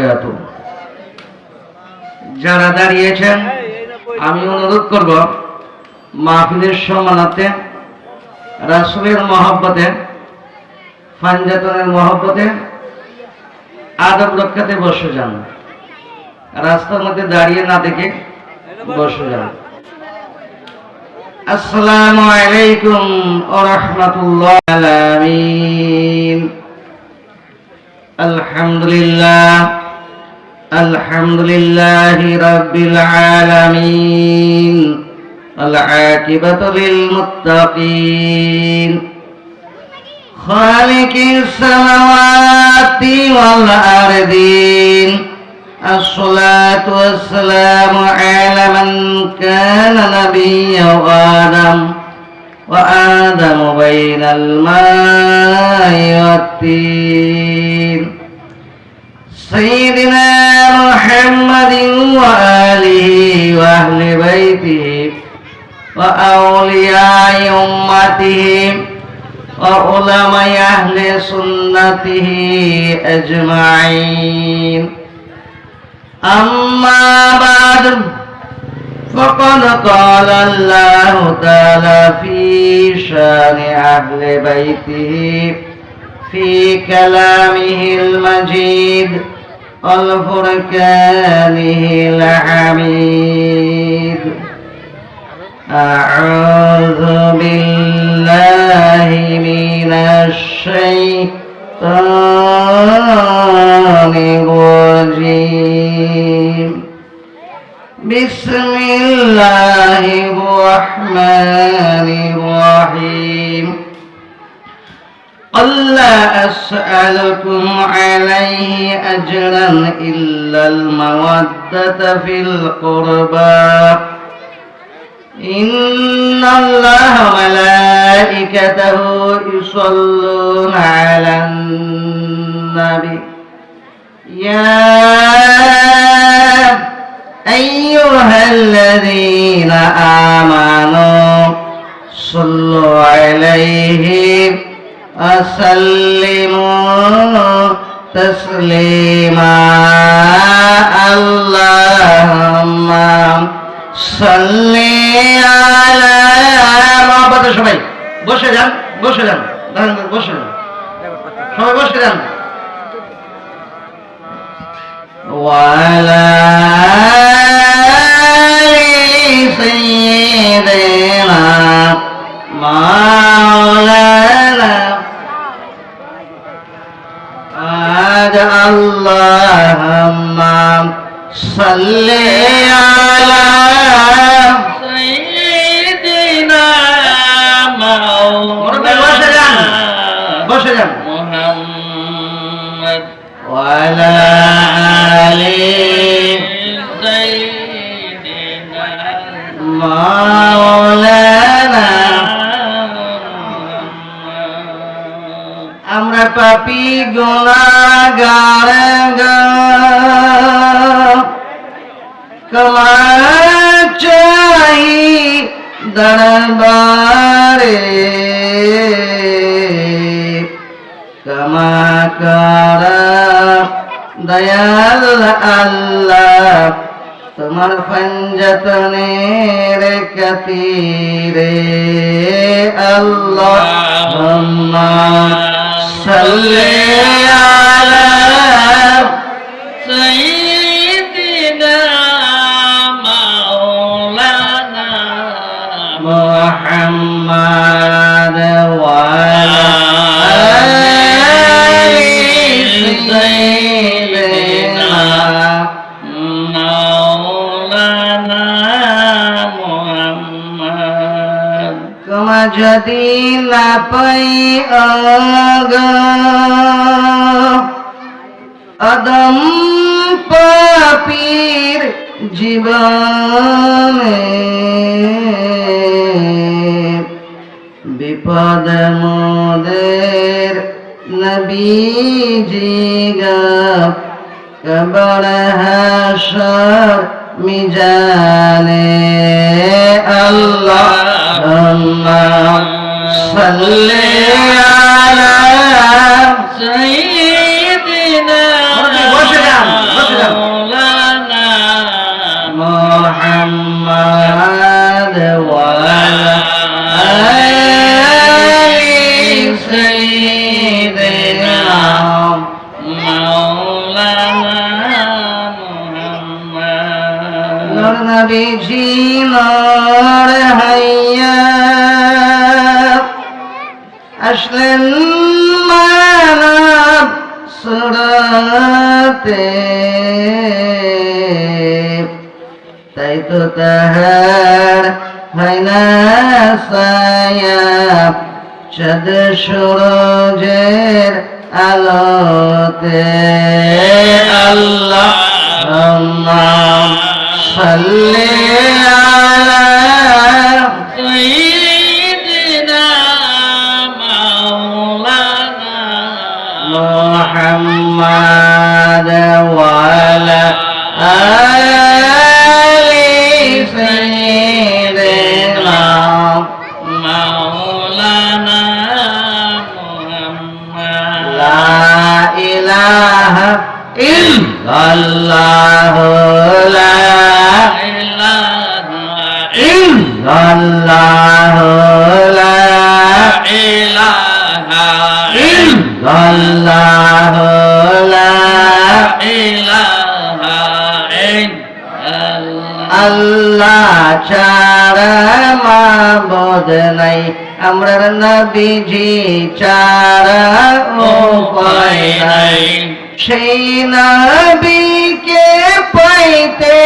বারাকাতু যারা দাঁড়িয়েছেন, আমি অনুরোধ করব, মাহফিলের সম্মানাতে রাসুলের মহব্বতে, ফানজাতনের মহব্বতে, আদব রক্ষাতে বসে যান। রাস্তার মধ্যে দাঁড়িয়ে না দেখে বসে যান। আসসালামু আলাইকুম ওয়া রাহমাতুল্লাহ আলামিন। আলহামদুলিল্লাহ। الحمد لله رب العالمين العاقبة للمتقين خالق السماوات والأرضين الصلاة والسلام على من كان نبيا آدم وآدم بين الماء والتين سيدنا محمد وآله وأهل بيته وأولياء أمته وعلماء أهل سنته أجمعين. أما بعد فقد قال الله تعالى في شأن أهل بيته في كلامه المجيد. والفركانه الحميد أعوذ بالله من الشيطان الرجيم. بسم الله الرحمن الرحيم. قل لا أسألكم عليه أجرا إلا المودة في القربى. إن الله وملائكته يصلون على النبي. يا أيها الذين آمنوا صلوا عليه وسلموا تسليما اللهم صل على মহব্বতে সবাই বসে যান বসে যান দাঁড়ান বসে যান সবাই বসে যান وعلى آل سيدنا مولانا صل على سيدنا مرحبا، বসে যান বসে যান محمد وعلى آل سيدنا مولانا আমরা পাপি গুণাগার কমা চাই দরবারে কমা কর দয়াল আল্লাহ তোমার পঞ্জতনের কতিরে আল্লাহ সাল্লি محمد وعلى آل سيدنا مولانا محمد তোমা যদি না পাই অগ অদম পাপীর জীবনে বিপদ মোদের নবীজি কবর হাসর মিজানে আল্লাহ সাল্লে আলা আসলেন মানব সুরতে। তাই তো তাহার হয় না সায়া চাঁদ সূরজের আলোতে। আল্লাহ। ইল্লাল্লাহ লা ইল্লাল্লাহ লা ইলাহা ইল্লাল্লাহ লা ইলাহা আল্লাহ ছাড়া মাবুদ নাই। আমরার নবীজি ছাড়া উপায় নাই। সেই নবীকে পাইতে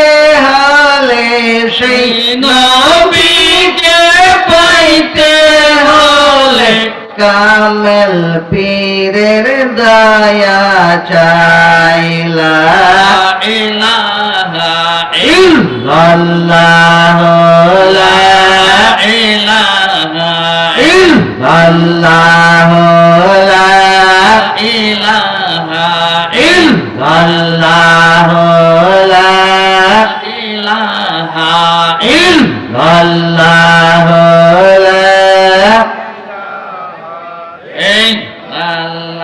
হলে সেই নবীকে পাইতে হলে কামেল পীরের দয়া চাইলা। ইল্লাল্লাহ। লা ইল্লাল্লাহ।